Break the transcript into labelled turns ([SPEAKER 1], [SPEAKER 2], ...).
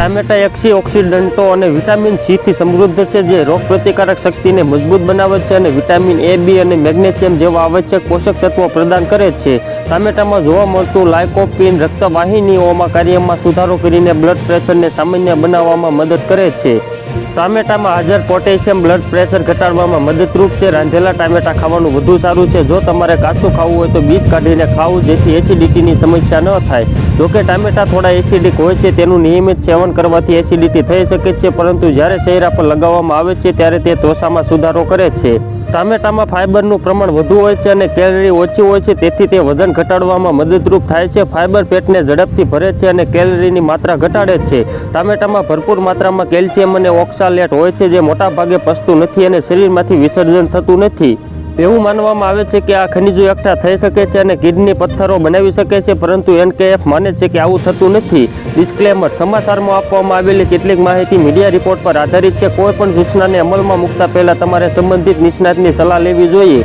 [SPEAKER 1] ટામેટા, એક્સી, ઓક્સિડન્ટો અને વિટામિન સીથી સમૃદ્ધ છે, જે રોગપ્રતિકારક શક્તિને મજબૂત બનાવે છે અને વિટામિન એ, બી અને મેગ્નેશિયમ જેવા આવશ્યક પોષક તત્વો પ્રદાન કરે છે. ટામેટામાં જોવા મળતું લાયકોપિન રક્તવાહિનીઓમાં કાર્યમાં સુધારો કરીને બ્લડ પ્રેશરને સામાન્ય બનાવવામાં મદદ કરે છે. ટામેટામાં હાજર પોટેશિયમ બ્લડ પ્રેશર ઘટાડવામાં મદદરૂપ છે. રાંધેલા ટામેટા ખાવાનું વધુ સારું છે. જો તમારે કાચું ખાવું હોય તો બીજ કાઢીને ખાવું જેથી એસિડિટીની સમસ્યા ન થાય. જોકે ટામેટા થોડા એસિડિક હોય છે, તેનું નિયમિત સેવન કરવાથી એસિડિટી થઈ શકે છે, પરંતુ જ્યારે ચહેરા પર લગાવવામાં આવે છે, ત્યારે તે ત્વચામાં સુધારો કરે છે. ટામેટામાં ફાઇબરનું પ્રમાણ વધુ હોય છે અને કેલરી ઓછી હોય છે, તેથી તે વજન ઘટાડવામાં મદદરૂપ થાય છે. ફાઇબર પેટને ઝડપથી ભરે છે અને કેલરીની માત્રા ઘટાડે છે. ટામેટામાં ભરપૂર માત્રામાં કેલ્શિયમ અને ઓક્સાલેટ હોય છે, જે મોટાભાગે પસતું નથી અને શરીરમાંથી વિસર્જન થતું નથી. એવું માનવામાં આવે છે કે આ ખનિજો એકઠા થઈ શકે છે અને કિડની પથ્થરો બનાવી શકે છે, પરંતુ એનકેએફ માને છે કે આવું થતું નથી. ડિસ્ક્લેમર, સમાચારમાં આપવામાં આવેલી કેટલીક માહિતી મીડિયા રિપોર્ટ પર આધારિત છે. કોઈ પણ સૂચનાને અમલમાં મૂકતા પહેલાં તમારે સંબંધિત નિષ્ણાતની સલાહ લેવી જોઈએ.